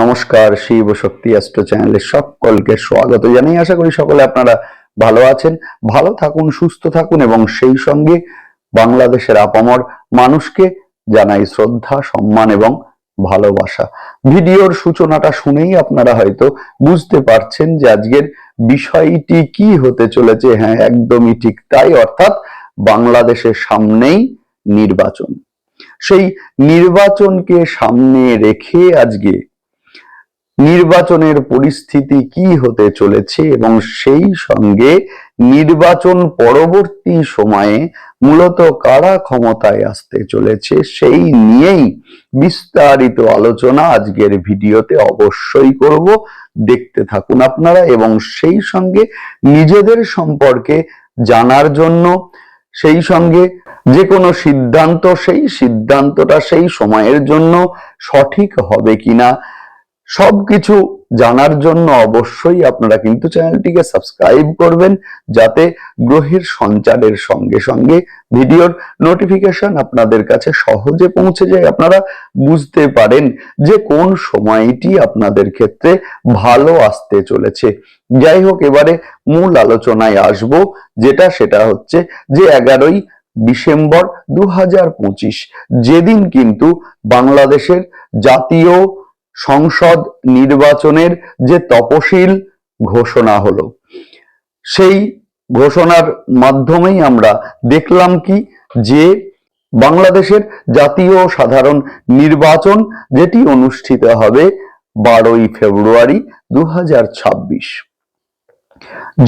নমস্কার, শিব শক্তি অ্যাস্ট্রো চ্যানেলে সকলকে স্বাগত জানাই। আশা করি সকলে আপনারা ভালো আছেন। ভালো থাকুন, সুস্থ থাকুন এবং সেই সঙ্গে বাংলাদেশের আপামর মানুষকে জানাই শ্রদ্ধা, সম্মান এবং ভালোবাসা। ভিডিওর সূচনাটা শুনেই আপনারা হয়তো বুঝতে পারছেন যে আজকের বিষয়টি কি হতে চলেছে। হ্যাঁ একদমই ঠিক তাই, অর্থাৎ বাংলাদেশের সামনেই নির্বাচন। সেই নির্বাচনকে সামনে রেখে আজকে নির্বাচনের পরিস্থিতি কি হতে চলেছে এবং সেই সঙ্গে নির্বাচন পরবর্তী সময়ে মূলত কারা ক্ষমতায় আসতে চলেছে সেই নিয়েই বিস্তারিত আলোচনা আজকের ভিডিওতে অবশ্যই করব। দেখতে থাকুন আপনারা এবং সেই সঙ্গে নিজেদের সম্পর্কে জানার জন্য, সেই সঙ্গে যে কোনো সিদ্ধান্ত, সেই সিদ্ধান্তটা সেই সময়ের জন্য সঠিক হবে কিনা সবকিছু জানার জন্য অবশ্যই আপনারা কিন্তু চ্যানেলটিকে সাবস্ক্রাইব করবেন, যাতে গ্রহের সঞ্চারের সঙ্গে সঙ্গে ভিডিওর নোটিফিকেশন আপনাদের কাছে সহজে পৌঁছে যায়। আপনারা বুঝতে পারেন যে কোন সময়টি আপনাদের ক্ষেত্রে ভালো আসতে চলেছে। যাই হোক, এবারে মূল আলোচনায় আসব, যেটা সেটা হচ্ছে যে এগারোই ডিসেম্বর দু হাজার পঁচিশ, যেদিন কিন্তু বাংলাদেশের জাতীয় সংসদ নির্বাচনের যে তপশিল ঘোষণা হলো, সেই ঘোষণার মাধ্যমেই আমরা দেখলাম কি যে বাংলাদেশের জাতীয় সাধারণ নির্বাচন যেটি অনুষ্ঠিত হবে বারোই ফেব্রুয়ারি দু হাজার ছাব্বিশ।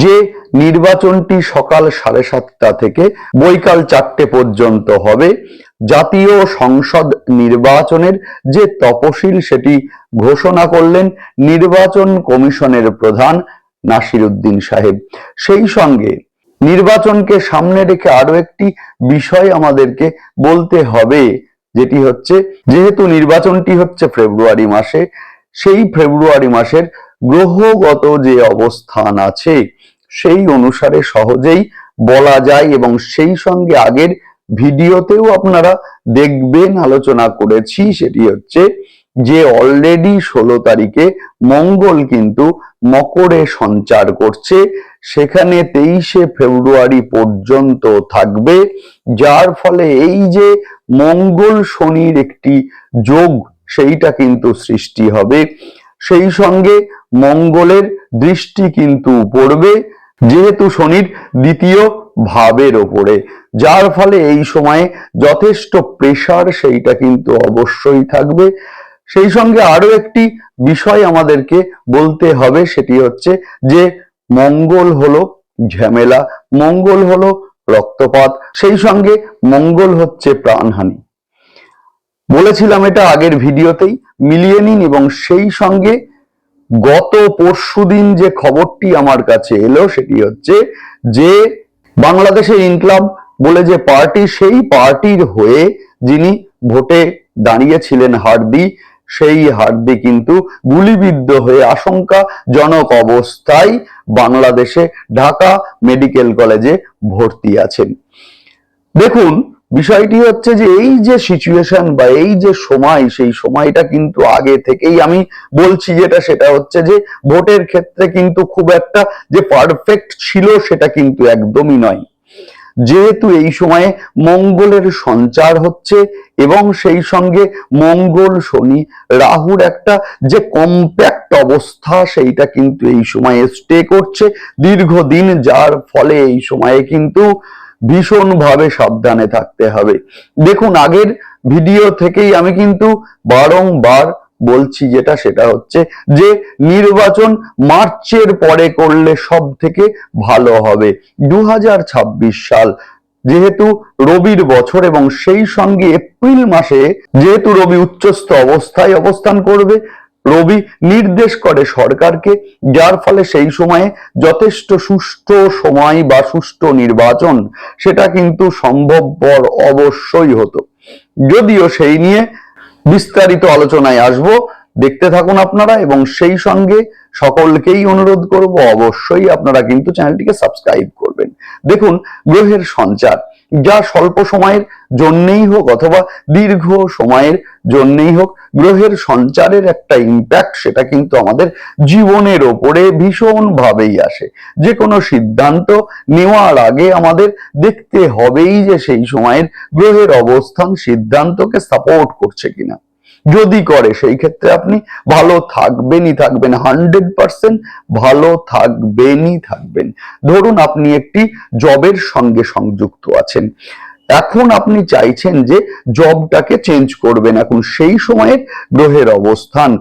যে নির্বাচনটি সকাল সাড়ে সাতটা থেকে বৈকাল চারটে পর্যন্ত হবে, জাতীয় সংসদ নির্বাচনের যে তপশিল সেটি ঘোষণা করলেন নির্বাচন কমিশনের প্রধান নাসির উদ্দিন সাহেব। সেই সঙ্গে নির্বাচনকে সামনে রেখে আরও একটি বিষয় আমাদেরকে বলতে হবে, যেটি হচ্ছে, যেহেতু নির্বাচনটি হচ্ছে ফেব্রুয়ারি মাসে, সেই ফেব্রুয়ারি মাসের গ্রহগত যে অবস্থান আছে, সেই অনুসারে সহজেই বলা যায় এবং সেই সঙ্গে আগের ভিডিওতেও আপনারা দেখবেন, আলোচনা করেছি, সেটি হচ্ছে যে অলরেডি ষোলো তারিখে মঙ্গল কিন্তু মকরে সঞ্চার করছে। সেখানে তেইশে ফেব্রুয়ারি পর্যন্ত থাকবে, যার ফলে এই যে মঙ্গল শনির একটি যোগ, সেইটা কিন্তু সৃষ্টি হবে। সেই সঙ্গে মঙ্গলের দৃষ্টি কিন্তু পড়বে, যেহেতু শনির দ্বিতীয় ভাবের ওপরে। যার ফলে এই সময়ে যথেষ্ট প্রেসার সেইটা কিন্তু অবশ্যই থাকবে। সেই সঙ্গে আরও একটি বিষয় আমাদেরকে বলতে হবে, সেটি হচ্ছে যে মঙ্গল হলো ঝামেলা, মঙ্গল হলো রক্তপাত, সেই সঙ্গে মঙ্গল হচ্ছে প্রাণহানি। বলেছিলাম এটা আগের ভিডিওতেই মিলিয়ে নিন এবং সেই সঙ্গে গত পরশুদিন যে খবরটি আমার কাছে এলো সেটি হচ্ছে যে বাংলাদেশের ইনকলাব বলে যে পার্টি, সেই পার্টির হয়ে যিনি ভোটে দাঁড়িয়েছিলেন হার্দি, সেই হার্দি কিন্তু গুলিবিদ্ধ হয়ে আশঙ্কাজনক অবস্থায় বাংলাদেশে ঢাকা মেডিকেল কলেজে ভর্তি আছেন। দেখুন বিষয়টি হচ্ছে যে এই যে সিচুয়েশন বা এই যে সময়, সেই সময়টা কিন্তু আগে থেকেই আমি বলছি যেটা, সেটা হচ্ছে যে ভোটের ক্ষেত্রে কিন্তু খুব একটা যে পারফেক্ট ছিল সেটা কিন্তু একদমই নয়। যেহেতু এই সময়ে মঙ্গলের সঞ্চার হচ্ছে এবং সেই সঙ্গে মঙ্গল, শনি, রাহুর একটা যে কম্প্যাক্ট অবস্থা, সেইটা কিন্তু এই সময়ে স্টে করছে। দীর্ঘদিন যার ফলে এই সময়ে কিন্তু ভীষণভাবে সাবধানে থাকতে হবে। দেখুন, আগের ভিডিও থেকেই আমি কিন্তু বারংবার বলছি যেটা, সেটা হচ্ছে যে, নির্বাচন মার্চের পরে করলে সব থেকে ভালো হবে। দু হাজার ছাব্বিশ সাল, যেহেতু রবির বছর এবং সেই সঙ্গে এপ্রিল মাসে, যেহেতু রবি উচ্চস্থ অবস্থায় অবস্থান করবে রবি নির্দেশ করে সরকারকে, যার ফলে সেই সময়ে যথেষ্ট সুষ্ঠু সময় বা সুষ্ঠু নির্বাচন, সেটা কিন্তু সম্ভবপর অবশ্যই হতো। যদিও সেই নিয়ে বিস্তারিত আলোচনায় আসব, দেখতে থাকুন আপনারা এবং সেই সঙ্গে সকলকেই অনুরোধ করব, অবশ্যই আপনারা কিন্তু চ্যানেলটিকে সাবস্ক্রাইব করবেন। দেখুন, গ্রহের সঞ্চার, যা স্বল্প সময়ের জন্যেই হোক অথবা দীর্ঘ সময়ের জন্যেই হোক, গ্রহের সঞ্চারের একটা ইম্প্যাক্ট সেটা কিন্তু আমাদের জীবনের ওপরে ভীষণ ভাবেই আসে। যে কোনো সিদ্ধান্ত নেওয়ার আগে আমাদের দেখতে হবেই যে সেই সময়ের গ্রহের অবস্থান সিদ্ধান্তকে সাপোর্ট করছে কিনা। যদি করে, সেই ক্ষেত্রে আপনি ভালো থাকবেনই থাকবেন, হান্ড্রেড পার্সেন্ট ভালো থাকবেনই থাকবেন। ধরুন আপনি একটি জবের সঙ্গে সংযুক্ত আছেন। এখন আপনি চাইছেন যে জবটাকে চেঞ্জ করবেন এখন সেই সময়ের গ্রহের অবস্থান।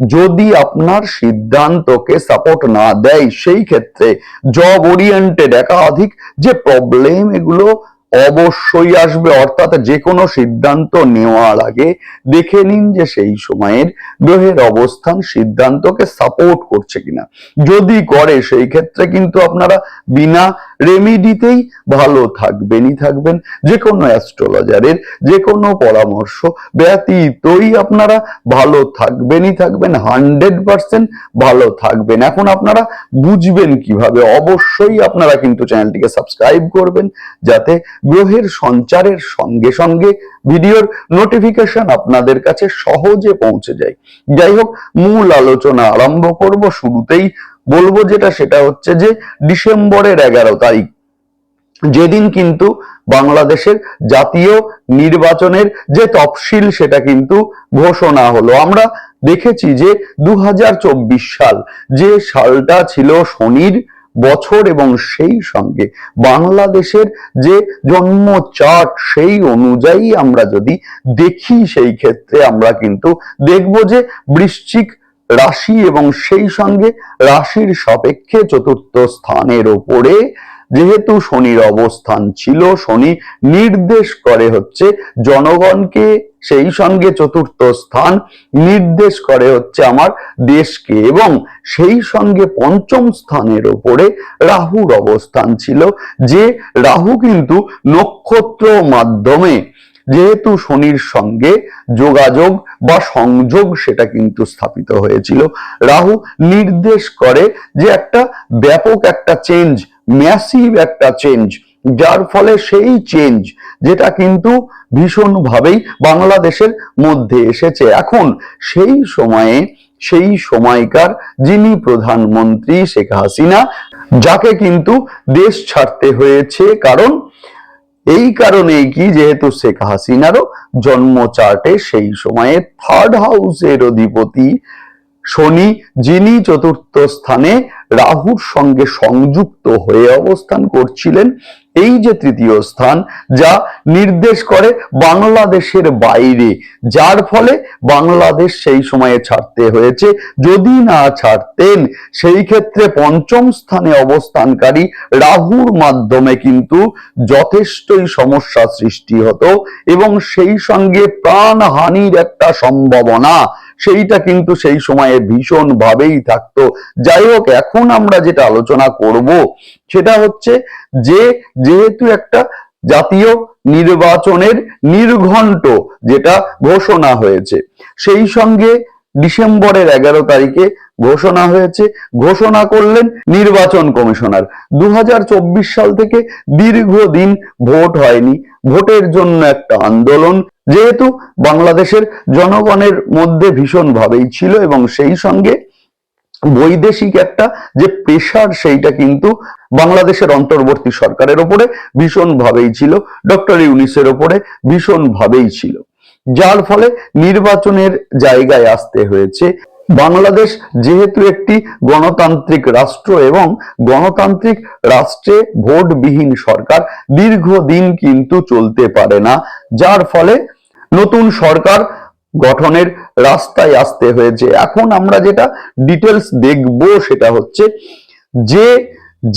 যদি আপনার সিদ্ধান্তকে সাপোর্ট না দেয়, সেই ক্ষেত্রে জব ওরিয়েন্টেড একাধিক যে প্রবলেম এগুলো অবশ্যই আসবে। অর্থাৎ যে কোনো সিদ্ধান্ত নেওয়ার আগে দেখে নিন যে সেই সময়ের গ্রহের অবস্থান সিদ্ধান্তকে সাপোর্ট করছে কিনা। যদি করে, সেই ক্ষেত্রে কিন্তু আপনারা বিনা রেমিডিতেই ভালো থাকবেনই থাকবেন। যে কোনো অ্যাস্ট্রোলজারের যে কোনো পরামর্শ ব্যতীতই আপনারা ভালো থাকবেনই থাকবেন হান্ড্রেড পার্সেন্ট ভালো থাকবেন। এখন আপনারা বুঝবেন কীভাবে, অবশ্যই আপনারা কিন্তু চ্যানেলটিকে সাবস্ক্রাইব করবেন, যাতে গ্রহের সঞ্চারের সঙ্গে সঙ্গে ভিডিওর নোটিফিকেশন আপনাদের কাছে সহজে পৌঁছে যায়। যাই হোক, মূল আলোচনা আরম্ভ করব, শুরুতেই বলব যেটা সেটা হচ্ছে যে ডিসেম্বরের এগারো তারিখ। যেদিন কিন্তু বাংলাদেশের জাতীয় নির্বাচনের যে তফসিল সেটা কিন্তু ঘোষণা হলো। আমরা দেখেছি যে দুহাজার চব্বিশ সাল যে সালটা ছিল শনির বছর এবং সেই সঙ্গে বাংলাদেশের যে জন্ম চার্ট সেই অনুযায়ী আমরা যদি দেখি সেই ক্ষেত্রে আমরা কিন্তু দেখব যে বৃশ্চিক রাশি এবং সেই সঙ্গে রাশির সাপেক্ষে চতুর্থ স্থানের ওপরে, যেহেতু শনির অবস্থান ছিল, শনি নির্দেশ করে হচ্ছে জনগণকে সেই সঙ্গে চতুর্থ স্থান নির্দেশ করে হচ্ছে আমার দেশকে এবং সেই সঙ্গে পঞ্চম স্থানের ওপরে রাহুর অবস্থান ছিল, যে রাহু কিন্তু নক্ষত্র মাধ্যমে যেহেতু শনির সঙ্গে যোগাযোগ বা সংযোগ সেটা কিন্তু স্থাপিত হয়েছিল। রাহু নির্দেশ করে যে একটা ব্যাপক একটা চেঞ্জ ম্যাসিভ একটা চেঞ্জ যার ফলে সেই চেঞ্জ যেটা কিন্তু ভীষণভাবেই বাংলাদেশের মধ্যে এসেছে। এখন সেই সময়ে, সেই সময়কার যিনি প্রধানমন্ত্রী শেখ হাসিনা, যাকে কিন্তু দেশ ছাড়তে হয়েছে কারণ এই কারণেই কি, যেহেতু শেখ হাসিনারও জন্ম চার্টে সেই সময়ে থার্ড হাউসের অধিপতি শনি, যিনি চতুর্থ স্থানে রাহুর সঙ্গে সংযুক্ত হয়ে অবস্থান করছিলেন এই যে তৃতীয় স্থান, যা নির্দেশ করে বাংলাদেশের বাইরে, যার ফলে বাংলাদেশ সেই সময়ে ছাড়তে হয়েছে। যদি না ছাড়তেন, সেই ক্ষেত্রে পঞ্চম স্থানে অবস্থানকারী রাহুর মাধ্যমে কিন্তু যথেষ্টই সমস্যা সৃষ্টি হতো এবং সেই সঙ্গে প্রাণহানির একটা সম্ভাবনা সেইটা কিন্তু সেই সময়ে ভীষণ ভাবেই থাকতো। যাই হোক, এখন আমরা যেটা আলোচনা করব সেটা হচ্ছে যে যেহেতু একটা জাতীয় নির্বাচনের নির্ঘণ্ট যেটা ঘোষণা হয়েছে, সেই সঙ্গে ডিসেম্বরের এগারো তারিখে ঘোষণা হয়েছে। ঘোষণা করলেন নির্বাচন কমিশনার। দু হাজার চব্বিশ সাল থেকে দীর্ঘদিন ভোট হয়নি। ভোটের জন্য একটা আন্দোলন, যেহেতু বাংলাদেশের জনগণের মধ্যে ভীষণ ভাবেই ছিল এবং সেই সঙ্গে বৈদেশিক একটা যে প্রেশার সেইটা কিন্তু বাংলাদেশের অন্তর্বর্তী সরকারের ওপরে ভীষণ ভাবেই ছিল, ডক্টর ইউনিসের ওপরে ভীষণ ভাবেই ছিল। যার ফলে নির্বাচনের জায়গায় আসতে হয়েছে। বাংলাদেশ যেহেতু একটি গণতান্ত্রিক রাষ্ট্র এবং গণতান্ত্রিক রাষ্ট্রে ভোটবিহীন সরকার, দীর্ঘদিন কিন্তু চলতে পারে না। যার ফলে নতুন সরকার গঠনের রাস্তায় আসতে হয়েছে। এখন আমরা যেটা ডিটেলস দেখব সেটা হচ্ছে যে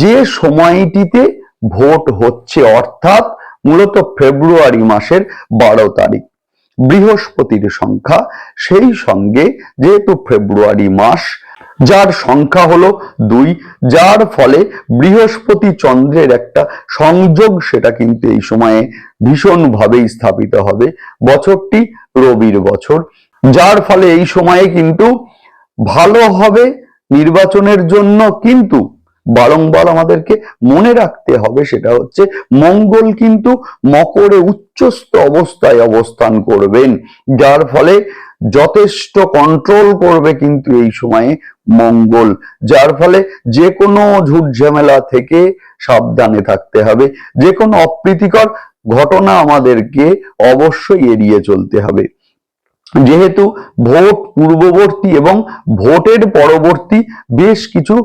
যে সময়টিতে ভোট হচ্ছে, অর্থাৎ মূলত ফেব্রুয়ারি মাসের বারো তারিখ। বৃহস্পতির সংখ্যা, সেই সঙ্গে যেহেতু ফেব্রুয়ারি মাস, যার সংখ্যা হলো দুই, যার ফলে বৃহস্পতি চন্দ্রের একটা সংযোগ সেটা কিন্তু এই সময়ে ভীষণভাবেই স্থাপিত হবে। বছরটি রবির বছর, যার ফলে এই সময়ে কিন্তু ভালো হবে নির্বাচনের জন্য কিন্তু বারংবার আমাদেরকে মনে রাখতে হবে সেটা হচ্ছে মঙ্গল কিন্তু মকরে উচ্চস্থ অবস্থায় অবস্থান করবেন, যার ফলে যথেষ্ট কন্ট্রোল করবে কিন্তু এই সময়ে মঙ্গল, যার ফলে যে কোনো ঝুট ঝামেলা থেকে সাবধানে থাকতে হবে যে কোনো অপ্রীতিকর ঘটনা আমাদেরকে অবশ্যই এড়িয়ে চলতে হবে। যেহেতু ভোট পূর্ববর্তী এবং ভোটের পরবর্তী বেশ কিছু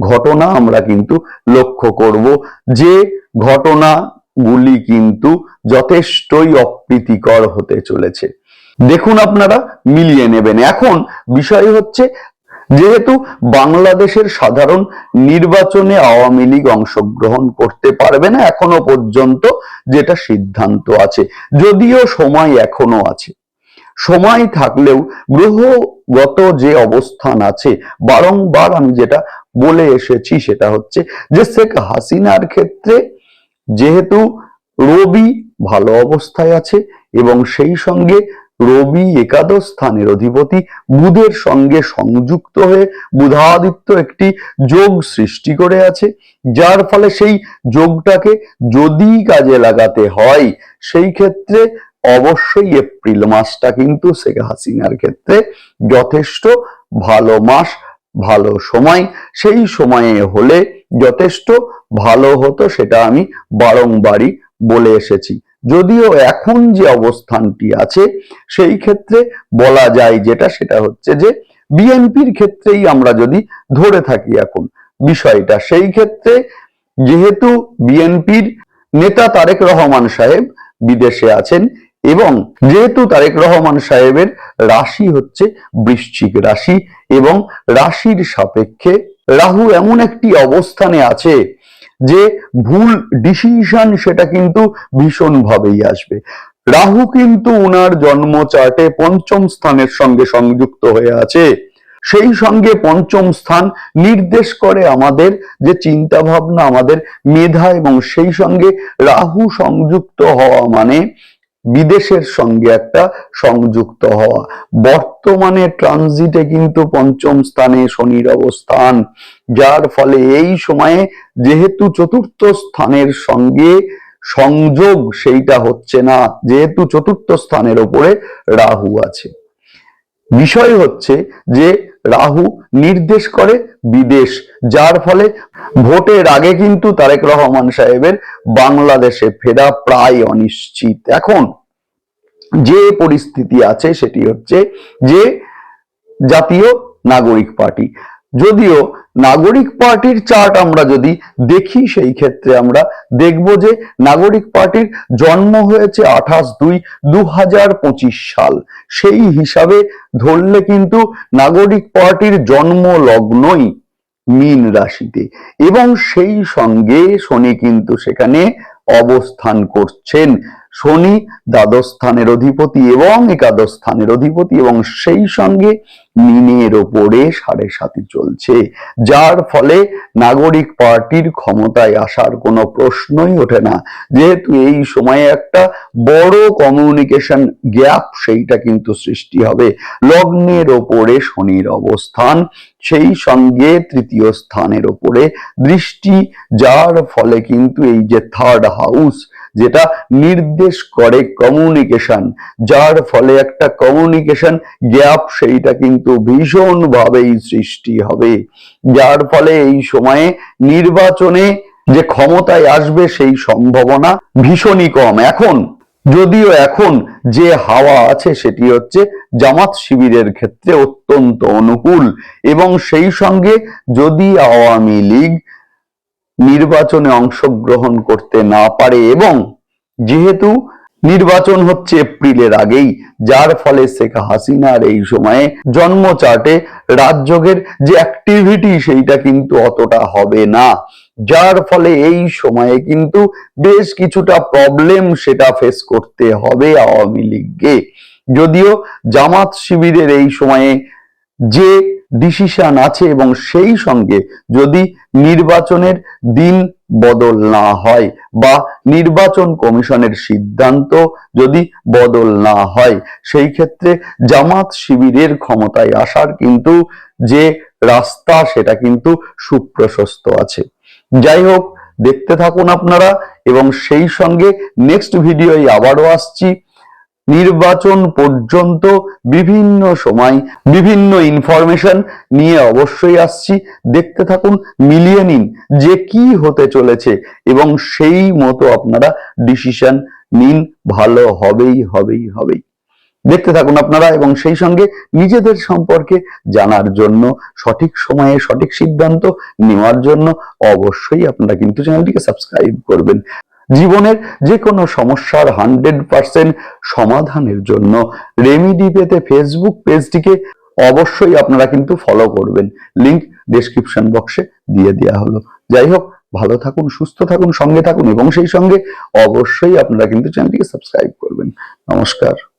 ঘটনা আমরা কিন্তু লক্ষ্য করব। যে ঘটনাগুলি কিন্তু যথেষ্টই অপ্রীতিকর হতে চলেছে। দেখুন আপনারা, মিলিয়ে নেবেন। এখন বিষয় হচ্ছে, যেহেতু বাংলাদেশের সাধারণ নির্বাচনে আওয়ামী লীগ অংশগ্রহণ করতে পারবে না এখনও পর্যন্ত, যেটা সিদ্ধান্ত আছে। যদিও সময় এখনও আছে। সময় থাকলেও গ্রহগত যে অবস্থান আছে, বারংবার আমি যেটা বলে এসেছি সেটা হচ্ছে যে শেখ হাসিনার ক্ষেত্রে যেহেতু রবি ভালো অবস্থায় আছে এবং সেই সঙ্গে রবি একাদশ স্থানের অধিপতি বুধের সঙ্গে সংযুক্ত হয়ে বুধাদিত্য একটি যোগ সৃষ্টি করে আছে, যার ফলে সেই যোগটাকে যদি কাজে লাগাতে হয়, সেই ক্ষেত্রে অবশ্যই এপ্রিল মাসটা কিন্তু শেখ হাসিনার ক্ষেত্রে যথেষ্ট ভালো মাস ভালো সময়, সেই সময়ে হলে যথেষ্ট ভালো হতো সেটা আমি বারংবারই বলে এসেছি। যদিও এখন যে অবস্থানটি আছে, সেই ক্ষেত্রে বলা যায় যেটা, সেটা হচ্ছে যে বিএনপির ক্ষেত্রেই আমরা যদি ধরে থাকি এখন বিষয়টা, সেই ক্ষেত্রে যেহেতু বিএনপির নেতা তারেক রহমান সাহেব বিদেশে আছেন এবং যেহেতু তারেক রহমান সাহেবের রাশি হচ্ছে বৃশ্চিক রাশি এবং রাশির সাপেক্ষে রাহু এমন একটি অবস্থানে আছে যে ভুল ডিসিশন সেটা কিন্তু ভীষণ ভাবেই আসবে। রাহু কিন্তু উনার জন্ম চার্টে পঞ্চম স্থানের সঙ্গে সংযুক্ত হয়ে আছে। সেই সঙ্গে পঞ্চম স্থান নির্দেশ করে আমাদের যে চিন্তা ভাবনা আমাদের মেধা এবং সেই সঙ্গে রাহু সংযুক্ত হওয়া মানে বিদেশের সঙ্গে একটা সংযুক্ত হওয়া। বর্তমানে ট্রানজিটে কিন্তু পঞ্চম স্থানে শনির অবস্থান। যার ফলে এই সময়ে যেহেতু চতুর্থ স্থানের সঙ্গে সংযোগ, সেইটা হচ্ছে না। যেহেতু চতুর্থ স্থানের ওপরে রাহু আছে। বিষয় হচ্ছে যে রাহু নির্দেশ করে বিদেশ, যার ফলে ভোটের আগে কিন্তু তারেক রহমান সাহেবের বাংলাদেশে ফেরা প্রায় অনিশ্চিত। এখন যে পরিস্থিতি আছে সেটি হচ্ছে যে জাতীয় নাগরিক পার্টি যদিও নাগরিক পার্টির চার্ট আমরা যদি দেখি, সেই ক্ষেত্রে আমরা দেখব যে নাগরিক পার্টির জন্ম হয়েছে আঠাশ দুই দু হাজার পঁচিশ সাল। সেই হিসাবে ধরলে কিন্তু নাগরিক পার্টির জন্ম লগ্নই মীন রাশিতে এবং সেই সঙ্গে শনি কিন্তু সেখানে অবস্থান করছেন। শনি দ্বাদশ স্থানের অধিপতি এবং একাদশ স্থানের অধিপতি এবং সেই সঙ্গে মিনের ওপরে সাড়ে সাতি চলছে। যার ফলে নাগরিক পার্টির ক্ষমতায় আসার কোনো প্রশ্নই ওঠে না। যেহেতু এই সময়ে একটা বড় কমিউনিকেশন গ্যাপ সেইটা কিন্তু সৃষ্টি হবে। লগ্নের ওপরে শনির অবস্থান, সেই সঙ্গে তৃতীয় স্থানের ওপরে দৃষ্টি, যার ফলে কিন্তু এই যে থার্ড হাউস যেটা নির্দেশ করে কমিউনিকেশন যার ফলে একটা কমিউনিকেশন গ্যাপ সেইটা কিন্তু ভীষণ ভাবেই সৃষ্টি হবে। যার ফলে এই সময়ে নির্বাচনে যে ক্ষমতায় আসবে সেই সম্ভাবনা ভীষণই কম। এখন, যদিও এখন যে হাওয়া আছে সেটি হচ্ছে জামাত শিবিরের ক্ষেত্রে অত্যন্ত অনুকূল এবং সেই সঙ্গে যদি আওয়ামী লীগ নির্বাচনে অংশগ্রহণ করতে না পারে এবং যেহেতু নির্বাচন হচ্ছে এপ্রিলের আগেই, যার ফলে শেখ হাসিনার এই সময়ে জন্ম চার্টে রাজযোগের যে অ্যাক্টিভিটি সেইটা কিন্তু অতটা হবে না। যার ফলে এই সময়ে কিন্তু বেশ কিছুটা প্রবলেম সেটা ফেস করতে হবে আওয়ামী লীগকে। যদিও জামাত শিবিরের এই সময়ে যে ডিসিশন আছে এবং সেই সঙ্গে যদি নির্বাচনের দিন বদল না হয় বা নির্বাচন কমিশনের সিদ্ধান্ত যদি বদল না হয়, সেই ক্ষেত্রে জামাত শিবিরের ক্ষমতায় আসার কিন্তু যে রাস্তা, সেটা কিন্তু সুপ্রশস্ত আছে। যাই হোক, দেখতে থাকুন আপনারা এবং সেই সঙ্গে নেক্সট ভিডিওয় আবারও আসছি। নির্বাচন পর্যন্ত বিভিন্ন সময় বিভিন্ন ইনফরমেশন নিয়ে অবশ্যই আসছি। দেখতে থাকুন, মিলিয়ে নিন যে কি হতে চলেছে এবং সেই মতো আপনারা ডিসিশন নিন, ভালো হবেই হবেই হবেই। দেখতে থাকুন আপনারা এবং সেই সঙ্গে নিজেদের সম্পর্কে জানার জন্য, সঠিক সময়ে সঠিক সিদ্ধান্ত নেওয়ার জন্য অবশ্যই আপনারা কিন্তু চ্যানেলটিকে সাবস্ক্রাইব করবেন। জীবনের যে কোনো সমস্যার হান্ড্রেড পার্সেন্ট সমাধানের জন্য রেমিডি পেতে ফেসবুক পেজটিকে অবশ্যই আপনারা কিন্তু ফলো করবেন। লিংক ডেসক্রিপশন বক্সে দিয়ে দেওয়া হলো। যাই হোক, ভালো থাকুন, সুস্থ থাকুন, সঙ্গে থাকুন এবং সেই সঙ্গে অবশ্যই আপনারা কিন্তু চ্যানেলটিকে সাবস্ক্রাইব করবেন। নমস্কার।